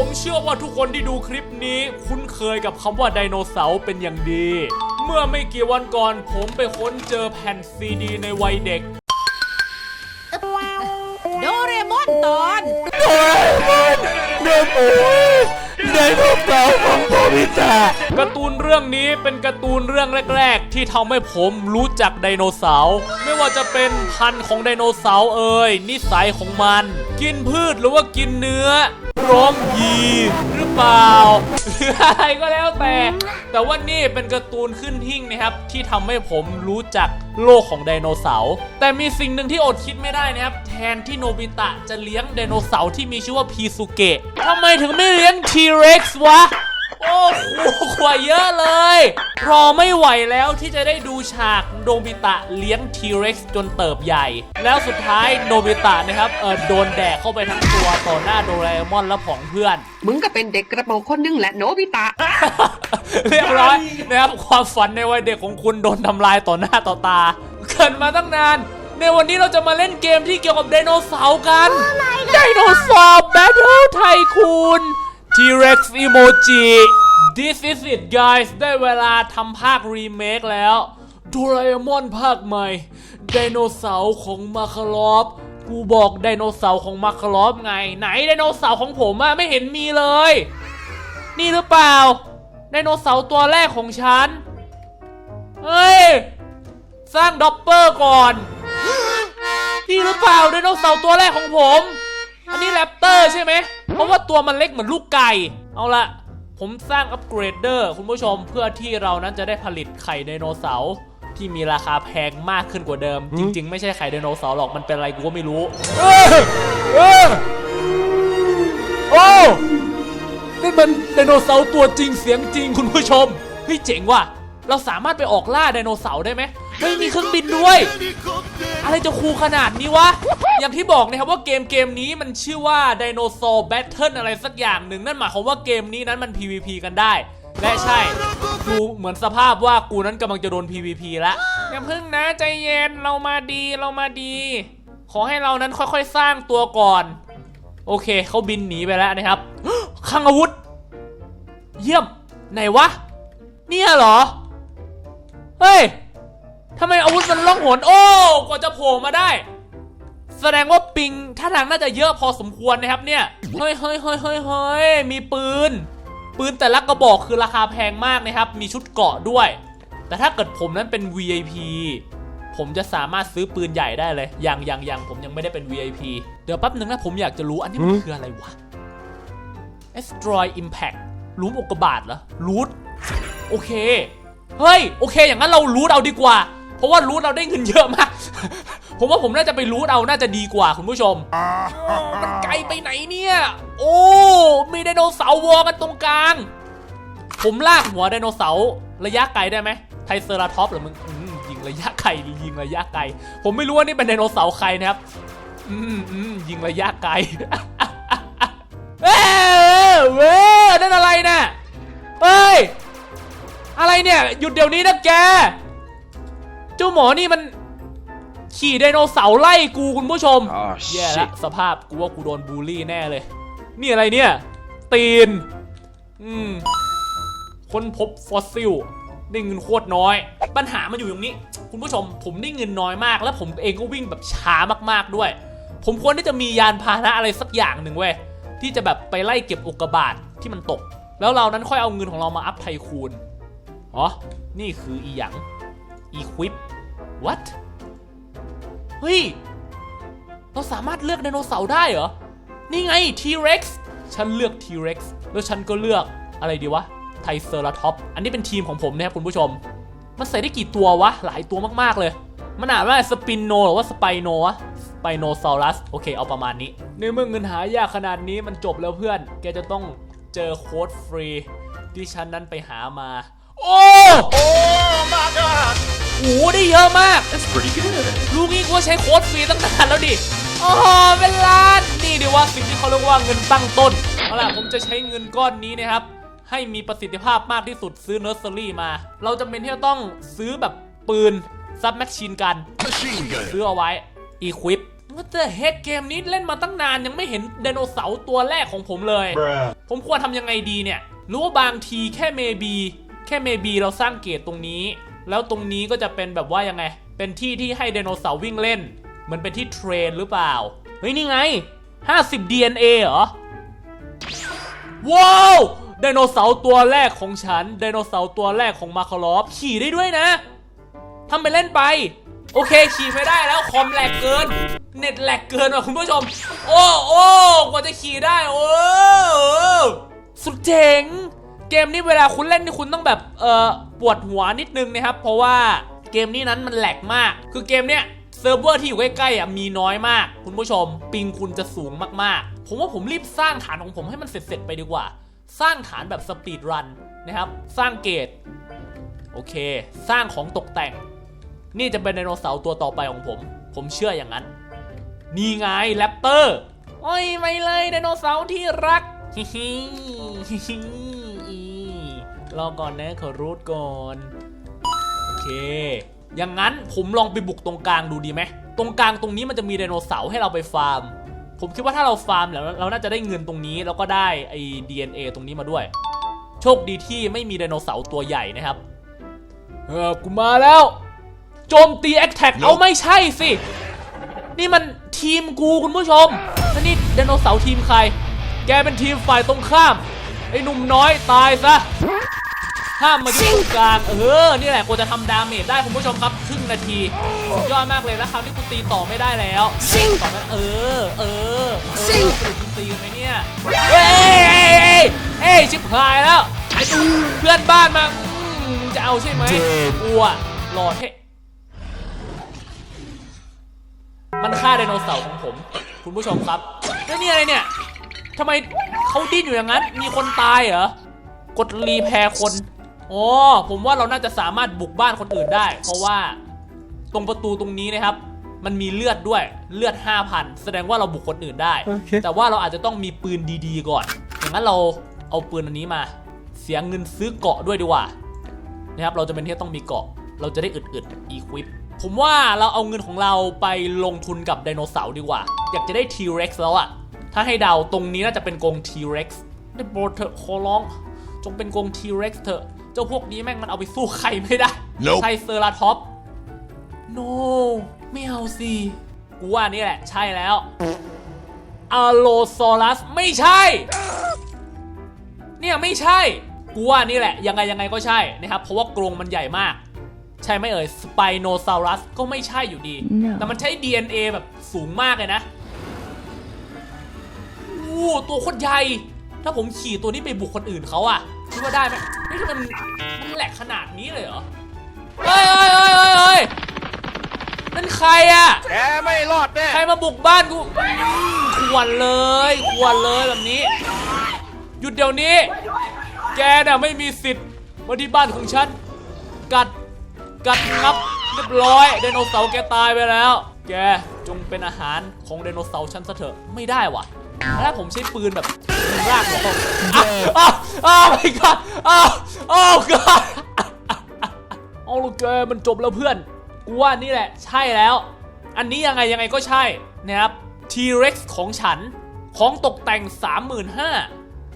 ผมเชื่อว่าทุกคนที่ดูคลิปนี้ คุ้นเคยกับคำว่าไดโนเสาร์เป็นอย่างดี เมื่อไม่กี่วันก่อน ผมไปค้นเจอแผ่นซีดีในวัยเด็ก โดเรมอนตอนเดิมโอ้ยไดโนเสาร์ของโนบิตะการ์ตูนเรื่องนี้เป็นการ์ตูนเรื่องแรก ๆ ที่ทำให้ผมรู้จักไดโนเสาร์ไม่ว่าจะเป็นพันธุ์ของไดโนเสาร์เอ่ยนิสัยของมัน กินพืชหรือว่ากินเนื้อ ร้องยีหรือเปล่าหรืออะไรก็แล้วแต่ แต่ว่านี่เป็นการ์ตูนขึ้นหิ่งนะครับ ที่ทำให้ผมรู้จักโลกของไดโนเสาร์แต่มีสิ่งหนึ่งที่อดคิดไม่ได้นะครับ แทนที่โนบิตะจะเลี้ยงไดโนเสาร์ที่มีชื่อว่าพีซูเกะทำไมถึงไม่เลี้ยงทีเร็กซ์วะ โอ้โหกว่าเยอะเลย รอไม่ไหวแล้วที่จะได้ดูฉากโนบิตะเลี้ยงทีเร็กซ์จนเติบใหญ่ แล้วสุดท้ายโนบิตะนะครับเออโดนแดกเข้าไปทั้งตัวต่อหน้าโดราเอมอนและผองเพื่อน มึงก็เป็นเด็กกระโปรงคนหนึงแหละโนบิตะ เรียบร้อยนะครับความฝันในวัยเด็กของคุณโดนทำลายต่อหน้าต่อตา เกิดมาตั้งนาน ในวันนี้เราจะมาเล่นเกมที่เกี่ยวกับไดโนเสาร์กัน ไดโนเสาร์แบทเทิลไทคูน T-Rex Emoji This is it guys ได้เวลาทำภาครีเมคแล้วโดราเอมอนภาคใหม่ ไดโนเสาร์ของมาคารอฟกูบอกไดโนเสาร์ของมาคารอฟไง ไหนไดโนเสาร์ของผมอะไม่เห็นมีเลย นี่หรือเปล่า ไดโนเสาร์ตัวแรกของฉัน เฮ้ย สร้างด็อปเปอร์ก่อน นี่หรือเปล่าไดโนเสาร์ตัวแรกของผม อันนี้แรปเตอร์ใช่ไหม เพราะว่าตัวมันเล็กเหมือนลูกไก่ เอาละผมสร้างอัปเกรดเดอร์คุณผู้ชมเพื่อที่เรานั้นจะได้ผลิตไข่ไดโนเสาร์ที่มีราคาแพงมากขึ้นกว่าเดิม จริง ๆ ไม่ใช่ไข่ไดโนเสาร์หรอกมันเป็นอะไรกูก็ไม่รู้เออเออโอ้นี่มันไดโนเสาร์ตัวจริงเสียงจริงคุณผู้ชมเฮ้ยเจ๋งว่ะเราสามารถไปออกล่าไดโนเสาร์ได้ไหมเฮ้ยมีเครื่องบินด้วย อะไรจะคูลขนาดนี้วะ อย่างที่บอกนะครับว่าเกมเกมนี้มันชื่อว่า Dinosaur Battle อะไรสักอย่างหนึ่งนั่นหมายความว่าเกมนี้นั้นมัน PVP กันได้ และใช่กูเหมือนสภาพว่ากูนั้นกำลังจะโดน PVP แล้วอย่าพึ่งนะใจเย็นเรามาดีเรามาดี ขอให้เรานั้นค่อยๆสร้างตัวก่อน โอเคเขาบินหนีไปแล้วนะครับคลังอาวุธ เยี่ยมไหนวะ เนี่ยเหรอ เฮ้ยทำไมอาวุธมันล่องหนโอ้กว่าจะโผล่มาได้ แสดงว่าปิงท่าทางน่าจะเยอะพอสมควรนะครับเนี่ย เฮ้ยเฮ้ยเฮ้ยเฮ้ยเฮ้ยมีปืน ปืนแต่ละกระบอกคือราคาแพงมากนะครับ มีชุดเกราะด้วย แต่ถ้าเกิดผมนั้นเป็น VIP ผมจะสามารถซื้อปืนใหญ่ได้เลยยังยังยังผมยังไม่ได้เป็น VIP เดี๋ยวแป๊บนึงนะผมอยากจะรู้อันนี้มันคืออะไรวะ Asteroid Impact หลุมอกกาบาตเหรอรูทโอเค เฮ้ย โอเค อย่างนั้นเรารูทเอาดีกว่า เพราะว่ารูทเราได้เงินเยอะมาก ผมว่าผมน่าจะไปรูทเอาน่าจะดีกว่าคุณผู้ชม มันไกลไปไหนเนี่ย โอ้ มีไดโนเสาร์วอกันตรงกลาง ผมลากหัวไดโนเสาร์ระยะไกลได้ไหมไทเซอราท็อปส์เหรือมึงอืมยิงระยะไกลยิงระยะไกล ผมไม่รู้ว่านี่เป็นไดโนเสาร์ใครนะครับอืมอืมยิงระยะไกลเอ้ยเว้ยนั่นอะไรน่ะเฮ้ย อะไรเนี่ย หยุดเดี๋ยวนี้นะแก เจ้าหมอนี่มัน ขี่ไดโนเสาร์ไล่กูคุณผู้ชมอ๋อแย่ละสภาพกูว่ากูโดนบูลลี่แน่เลย นี่อะไรเนี่ย ตีน อืม ค้นพบฟอสซิลได้เงินโคตรน้อย ปัญหามันอยู่ตรงนี้ คุณผู้ชมผมได้เงินน้อยมาก แล้วผมเองก็วิ่งแบบช้ามากๆด้วย ผมควรที่จะมียานพาหนะอะไรสักอย่างหนึ่งเว้ย ที่จะแบบไปไล่เก็บอุกกาบาตที่มันตก แล้วเรานั้นค่อยเอาเงินของเรามาอัพไทคูนอ๋อ นี่คืออีหยัง equip what เฮ้ย เราสามารถเลือกไดโนเสาร์ได้เหรอ นี่ไง T-Rex ฉันเลือก T-Rex แล้วฉันก็เลือกอะไรดีวะ ไทเซอราท็อป อันนี้เป็นทีมของผมนะครับคุณผู้ชม มันใส่ได้กี่ตัววะ หลายตัวมากๆเลย มันอ่านว่าสปินโนหรือว่าสไปโนวะสไปโนซอรัส โอเค เอาประมาณนี้ ในเมื่อเงินหายากขนาดนี้มันจบแล้วเพื่อน แกจะต้องเจอโค้ดฟรี ที่ฉันนั้นไปหามา โอ้ โอ้ my god โหได้เยอะมาก that's pretty good กนี้กูว่าใช้โค้ดฟรีตั้งนานแล้วดิโอ้โหเป็นล้านนี่ดีว่าสิ่งที่เขาเรียกว่าเงินตั้งต้นเอาล่ะผมจะใช้เงินก้อนนี้นะครับ ให้มีประสิทธิภาพมากที่สุดซื้อเนอร์เซอรี่มา เราจำเป็นที่จะต้องซื้อแบบปืนซับแมชชีนกัน machine gun ซื้อเอาไว้ Equip ว่าแต่เฮกเกมนี้เล่นมาตั้งนานยังไม่เห็นไดโนเสาร์ตัวแรกของผมเลย ผมควรทำยังไงดีเนี่ย รู้ว่าบางทีแค่เมบีแค่เมบีเราสร้างเกตตรงนี้ แล้วตรงนี้ก็จะเป็นแบบว่ายังไง เป็นที่ที่ให้ไดโนเสาร์วิ่งเล่นมือนเป็นที่เทรนหรือเปล่า เฮ้ย นี่ไง 50 DNA เหรอ ว้าวไดโนเสาร์ตัวแรกของฉันไดโนเสาร์ตัวแรกของมาคาลอฟขี่ได้ด้วยนะทำไปเล่นไป โอเค ขี่ไม่ได้แล้ว คอมแหลกเกิน เน็ตแหลกเกินว่ะคุณผู้ชม โอ้โอ้กว่าจะขี่ได้ โอ้โอ้สุดเจ๋ง เกมนี้เวลาคุณเล่นนี่คุณต้องแบบ เอ่อ ปวดหัวนิดนึงนะครับ เพราะว่า เกมนี้นั้นมันแหลกมาก คือเกมเนี้ยเซิร์ฟเวอร์ที่อยู่ใกล้ๆอะมีน้อยมาก คุณผู้ชม ปิงคุณจะสูงมากๆ ผมว่าผมรีบสร้างฐานของผมให้มันเสร็จๆไปดีกว่า สร้างฐานแบบสปีดรันนะครับ สร้างเกตโอเค สร้างของตกแต่ง นี่จะเป็นไดโนเสาร์ตัวต่อไปของผม ผมเชื่ออย่างนั้น นี่ไงแรปเตอร์โอ้ยไม่เลยไดโนเสาร์ที่รักฮิฮิฮิฮิรอก่อนนะขอรูทก่อน เคอย่างนั้นผมลองไปบุกตรงกลางดูดีไหมตรงกลางตรงนี้มันจะมีไดโนเสาร์ให้เราไปฟาร์ม ผมคิดว่าถ้าเราฟาร์มแล้วเราน่าจะได้เงินตรงนี้แล้วก็ได้ไอ้ DNA ตรงนี้มาด้วย โชคดีที่ไม่มีไดโนเสาร์ตัวใหญ่นะครับเออกูมาแล้ว โจมตีแอคแท็กเอาไม่ใช่สิ นี่มันทีมกูคุณผู้ชมแล้วนี่ไดโนเสาร์ทีมใคร แกเป็นทีมฝ่ายตรงข้าม ไอ้หนุ่มน้อยตายซะ ห้ามมาที่ตรงกลางเออนี่แหละกูจะทำดาเมจได้คุณผู้ชมครับครึ่งนาทีสุดยอดมากเลยแล้วคราวนี้กูตีต่อไม่ได้แล้วต่อไม่เออเออเออสรุปกูตีไหมเนี่ยเฮ้ยเอ้ยเอ้ชิบหายแล้วไอ้เพื่อนบ้านมาจะเอาใช่ไหมกูอะรอเทมันฆ่าไดโนเสาร์ของผม คุณผู้ชมครับแล้วนี่อะไรเนี่ยทำไมเขาดิ้นอยู่อย่างนั้น มีคนตายเหรอกดรีแพรคน อ๋อผมว่าเราน่าจะสามารถบุกบ้านคนอื่นได้ เพราะว่าตรงประตูตรงนี้นะครับ มันมีเลือดด้วยเลือด 5,000 แสดงว่าเราบุกคนอื่นได้ โอเค แต่ว่าเราอาจจะต้องมีปืนดีๆก่อนอย่างนั้นเราเอาปืนอันนี้มา เสียเงินซื้อเกราะด้วยดีกว่านะครับเราจะเป็นที่ต้องมีเกราะ เราจะได้อึดๆอีควิปผมว่าเราเอาเงินของเราไปลงทุนกับไดโนเสาร์ดีกว่า อยากจะได้ T-Rex แล้วอะถ้าให้เดาตรงนี้น่าจะเป็นกรง T-Rex ได้โปรดเถอะขอร้อง จงเป็นกรง T-Rex เถอะ เจ้าพวกนี้แม่งมันเอาไปสู้ใครไม่ได้ Nope ใช่เซอร์ราท็อป no ไม่เอาสิ กูว่านี่แหละ ใช่แล้วอ l โลซอรัส ไม่ใช่ เนี่ยไม่ใช่ กูว่านี่แหละ ยังไงยังไงก็ใช่นะครับ เพราะว่ากรงมันใหญ่มาก ใช่ไหมเอ่ย สไปโนซารัส ก็ไม่ใช่อยู่ดี No แต่มันใช้ DNA แบบสูงมากเลยนะอู้ตัวโคตรใหญ่ ถ้าผมขี่ตัวนี้ไปบุกคนอื่นเขาอะ คิดว่าได้ไหมเฮ้ยทำไมมันมันแหลกขนาดนี้เลยเหรอ เฮ้ยเฮ้ยเฮ้ยเฮ้ยเฮ้ยนั่นใครอะแกไม่รอดแน่ใครมาบุกบ้านกูควรเลยควรเลยแบบนี้ หยุดเดี๋ยวนี้ แกน่ะไม่มีสิทธิ์มาที่บ้านของฉัน กัด กัดงับเรียบร้อย ไดโนเสาร์แกตายไปแล้ว แกจงเป็นอาหารของไดโนเสาร์ฉันซะเถอะ ไม่ได้ว่ะ ถ้าผมใช้ปืนแบบรากหัวเขาอ้าวอ้าวไม่กัดอ้าวอ้าวกัดเอาลูกแกมันจบแล้วเพื่อน กูว่านี่แหละ ใช่แล้ว อันนี้ยังไงยังไงก็ใช่นะครับ T-Rex ของฉันของตกแต่ง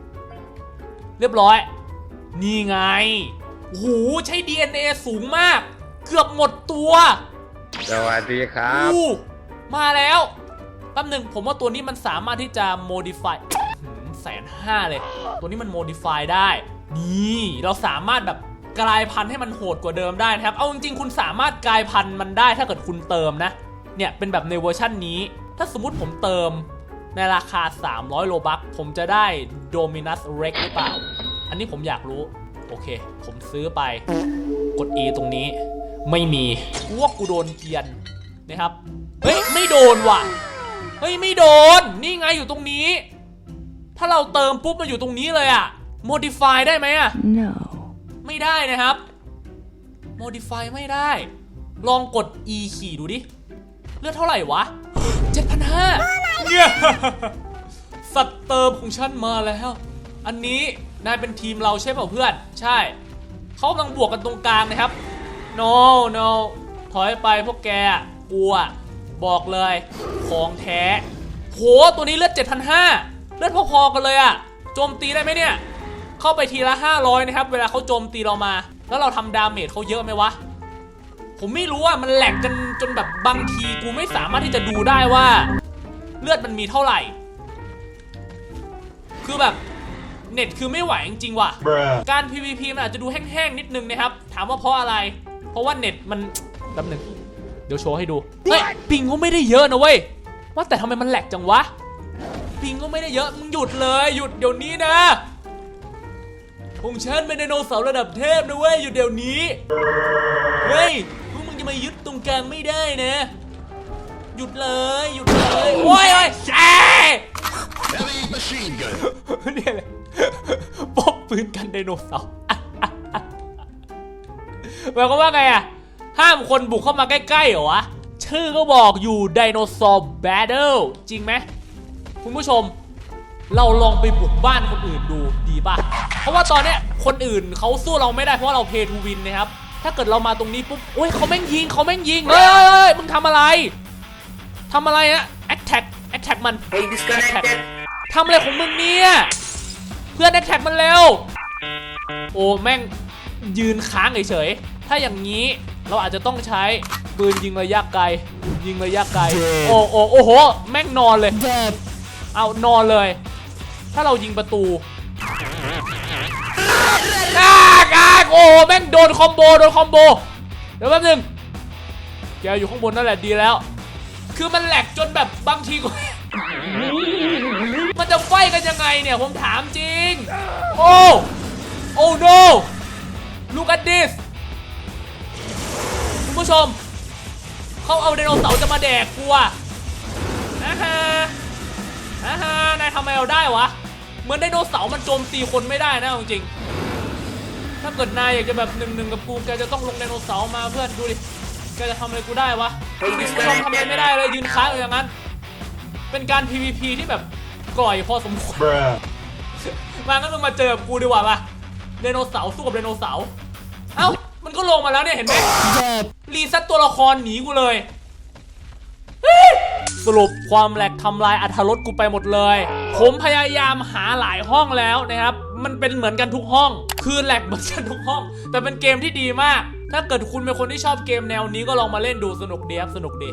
35,000 เรียบร้อย นี่ไงโอ้โหใช้ DNA สูงมาก เกือบหมดตัว สวัสดีครับอู้มาแล้ว แป๊บหนึ่งผมว่าตัวนี้มันสามารถที่จะ modify แสนห้าเลย ตัวนี้มัน modify ได้ นี่เราสามารถแบบกลายพันธุ์ให้มันโหดกว่าเดิมได้นะครับ เอาจริงๆคุณสามารถกลายพันธุ์มันได้ถ้าเกิดคุณเติมนะ เนี่ยเป็นแบบในเวอร์ชั่นนี้ ถ้าสมมติผมเติมในราคา 300 โลบัคผมจะได้ Dominus Rex หรือเปล่า อันนี้ผมอยากรู้ โอเค ผมซื้อไป กด E ตรงนี้ ไม่มีกูว่ากูโดนเกียนนะครับ เฮ้ย ไม่โดนว่ะ เฮ้ยไม่โดน นี่ไงอยู่ตรงนี้ ถ้าเราเติมปุ๊บมันอยู่ตรงนี้เลยอะ modify ได้ไหมอะ No. ไม่ได้นะครับ modify ไม่ได้ ลองกด e ขี่ดูดิ เลือดเท่าไหร่วะ 7,500เนี่ยสัตว์เติมของฉันมาแล้ว อันนี้นายเป็นทีมเราใช่เปล่าเพื่อน ใช่ เขากำลังบวกกันตรงกลางนะครับ no no ถอยไปพวกแกอะกลัว บอกเลยของแท้ โหตัวนี้เลือด 7,500 เลือดพอๆกันเลยอะโจมตีได้ไหมเนี่ย เข้าไปทีละ 500 นะครับ เวลาเขาโจมตีเรามา แล้วเราทำดาเมจเขาเยอะไหมวะ ผมไม่รู้ว่ามันแหลกจนจนแบบบางทีกูไม่สามารถที่จะดูได้ว่า เลือดมันมีเท่าไหร่ คือแบบเน็ตคือไม่ไหวจริงๆว่ะ การ PVP มันอาจจะดูแห้งๆนิดนึงนะครับ ถามว่าเพราะอะไร เพราะว่าเน็ตมันแป๊บหนึง เดี๋ยวโชว์ให้ดูเฮ้ยปิงก็ไม่ได้เยอะนะเว้ยว่าแต่ทำไมมันแหลกจังวะ ปิงก็ไม่ได้เยอะมึงหยุดเลยหยุดเดี๋ยวนี้นะพงฉันเป็นไดโนเสาร์ระดับเทพนะเว้ยหยุดเดี๋ยวนี้เฮ้ยพวกมึงจะมายึดตรงกลางไม่ได้นะ หยุดเลยหยุดเลยโอ้ยโอ้ยแช่ Heavy machine gun เนี่ยเลยปบปืนกันไดโนเสาร์หมายความว่าไงอะ ห้ามคนบุกเข้ามาใกล้ๆเหรอวะ ชื่อก็บอกอยู่ไดโนเสาร์แบทเทิลจริงไหมคุณผู้ชม เราลองไปบุกบ้านคนอื่นดูดีป่ะ เพราะว่าตอนเนี้ยคนอื่นเขาสู้เราไม่ได้เพราะเราเพย์ทูวินนะครับ ถ้าเกิดเรามาตรงนี้ปุ๊บโอ้ยเขาแม่งยิงเขาแม่งยิงเฮ้ยเฮ้ยเฮ้ยมึงทำอะไรทำอะไรอะแอคแท็กแอคแท็กมันทำอะไรของมึงเนี่ยเพื่อนแอคแท็กมันเร็วโอ้แม่งยืนค้างเฉยๆถ้าอย่างนี้ เราอาจจะต้องใช้ปืนยิงระยะไกล ยิงระยะไกล โอ้โอ้โอ้โห แม่งนอนเลย เอานอนเลย ถ้าเรายิงประตูกากากโอ้โหแม่งโดนคอมโบโดนคอมโบ เดี๋ยวแป๊บนึงแกอยู่ข้างบนนั่นแหละดีแล้ว คือมันแหลกจนแบบบางทีก็มันจะไฟกันยังไงเนี่ยผมถามจริง โอ้ โอ้ no look at this คุณ ผู้ชม เขาเอาไดโนเสาร์จะมาแดกกูอะนะฮะนะฮะนายทำไมเอาได้วะ เหมือนไดโนเสาร์มันโจมตีคนไม่ได้นะเอาจริงๆถ้าเกิดนายอยากจะแบบหนึ่งหนึ่งกับกูแกจะต้องลงไดโนเสาร์มาเพื่อนดูดิแกจะทำอะไรกูได้วะคุณผู้ชมทำอะไรไม่ได้เลยยืนค้างอยู่อย่างนั้น เป็นการ PVP ที่แบบกร่อยพอสมควรมางั้นมึงมาเจอกับกูดีกว่าปะไดโนเสาร์สู้กับไดโนเสาร์เอ้า มันก็ลงมาแล้วเนี่ยเห็นไหมรีเซ็ตตัวละครหนีกูเลยเฮ้ยสรุปความแหลกทำลายอัธรสกูไปหมดเลย ผมพยายามหาหลายห้องแล้วนะครับ มันเป็นเหมือนกันทุกห้อง คือแหลกเหมือนกันทุกห้อง แต่เป็นเกมที่ดีมาก ถ้าเกิดคุณเป็นคนที่ชอบเกมแนวนี้ก็ลองมาเล่นดูสนุกดีครับสนุกดี